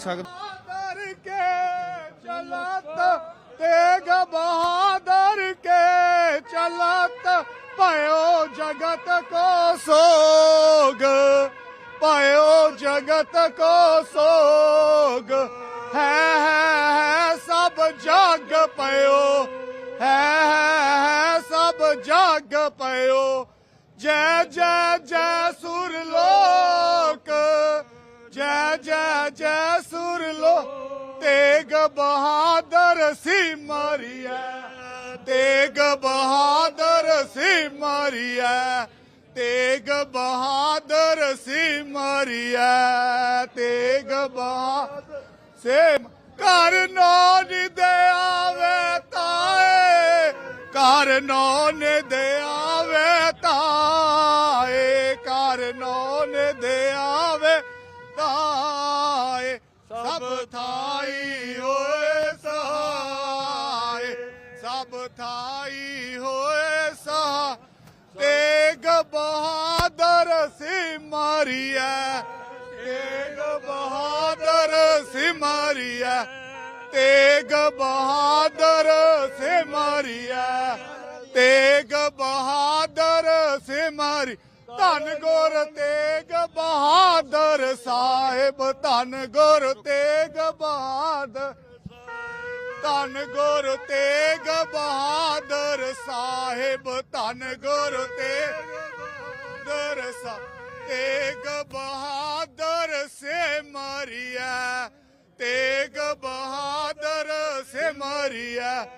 ਦੇਖ ਸਕਦੇ। ਬਹਾਦਰ ਕੇ ਚਲਤ ਤੇਗ ਬਹਾਦਰ ਕੇ ਚਲਤ, ਭਇਓ ਜਗਤ ਕੋ ਸੋਗ, ਭਇਓ ਜਗਤ ਕੋ ਸੋਗ। ਹੈ ਹੈ ਸਭ ਜਗ ਭਇਓ, ਹੈ ਸਭ ਜਗ ਭਇਓ। ਜੈ ਜੈ ਜੈ, ਸੁਰ ਲੋ ਜੈ ਜੈ ਜੈ ਸੁਰ ਲੋ, ਤੇਗ ਬਹਾਦਰ ਸੀ ਮਾਰੀਐ, ਤੇਗ ਬਹਾਦਰ ਸੀ ਮਾਰੀਐ, ਤੇਗ ਬਹਾਦਰ ਸੀ ਮਾਰੀਐ, ਤੇਗ ਬਹਾਦਰ ਸੇ ਕਰ ਨੋ ਨੀ ਦੇ ਆਵੇ ਤਾਏ ਕਰ ਨੋ ਨੇ ਦੇ ਆਵੇ ਤਾਏ ਕਰ ਨੋ ਨੇ ਦੇ ਥਾਈ ਹੋਏ ਸਹਾਏ, ਸਭ ਥਾਈ ਹੋਏ ਸਹਾ ਤੇਗ ਬਹਾਦਰ ਸਿਮਰਿਆ ਤੇਗ ਬਹਾਦਰ ਸਿਮਰਿਆ ਤੇਗ ਬਹਾਦਰ ਸਿਮਰਿਆ ਤੇਗ ਬਹਾਦਰ ਸਿਮਰਿ ਧਨ ਗੁਰ ਤੇਗ ਬਹਾਦਰ ਬਹਾਦਰ ਸਾਹਿਬ, ਧੰਨ ਗੁਰ ਤੇਗ ਬਹਾਦਰ। ਧੰਨ ਗੁਰ ਤੇਗ ਬਹਾਦਰ ਸਾਹਿਬ, ਧੰਨ ਗੁਰ ਤੇਗ ਬਹਾਦਰ ਸਾ ਤੇਗ ਬਹਾਦਰ ਸੇ ਮਰਿਆ ਤੇਗ ਬਹਾਦਰ ਸੇ ਮਰਿਆ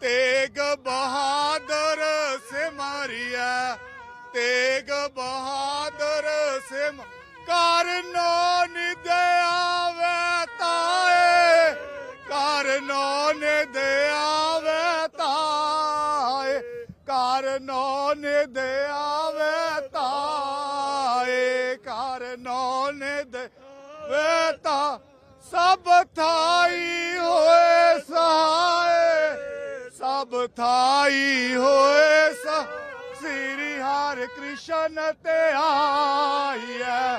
ਤੇਗ ਬਹਾਦਰ ਸੇ ਮਰਿਆ ਤੇਗ ਬਹਾਦਰ ਸੇ ਮ- ਘਰ ਨੋ ਨਿਦਿਆਵੇ ਤਾਏ। ਘਰ ਨੋ ਨਿਦਿਆਵੇ ਤਾਏ। ਕਰ ਨੋ ਨਿਦਿਆਵੇ ਤਾਏ। ਕਰ ਨੋ ਨਿਦਿਆਵੇ ਤਾ। ਸਭ ਥਾਈ ਹੋਏ ਸਹਾਏ ਸਭ ਥਾਈ ਹੋ ਹਰਿ ਕ੍ਰਿਸ਼ਨ ਤੇ ਆਈਐ।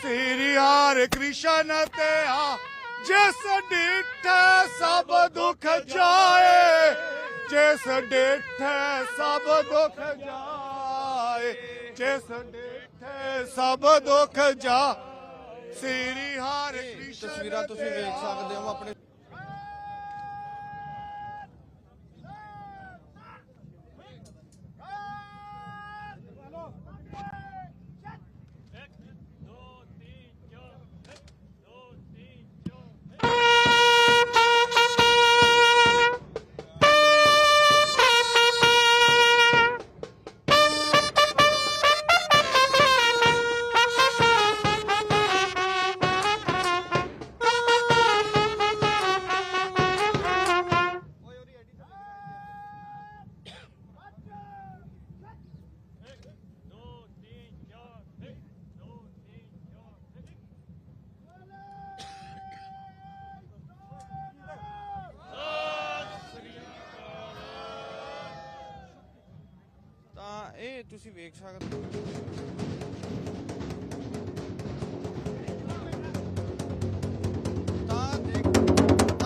ਸ੍ਰੀ ਹਰਿ ਕ੍ਰਿਸ਼ਨ ਤੇ ਆ। ਜਿਸ ਡਿਠੈ ਸਭ ਦੁਖ ਜਾਏ ਜਿਸ ਡਿਠੈ ਸਭ ਦੁਖ ਜਾਏ ਜਿਸ ਡਿਠੈ ਸਭ ਦੁਖ ਜਾ। ਸ੍ਰੀ ਹਰਿ ਕ੍ਰਿਸ਼ਨ ਤਸਵੀਰਾਂ ਤੁਸੀਂ ਵੇਖ ਸਕਦੇ ਹੋ ਆਪਣੇ ਤੁਸੀਂ ਵੇਖ ਸਕਦੇ ਹੋ।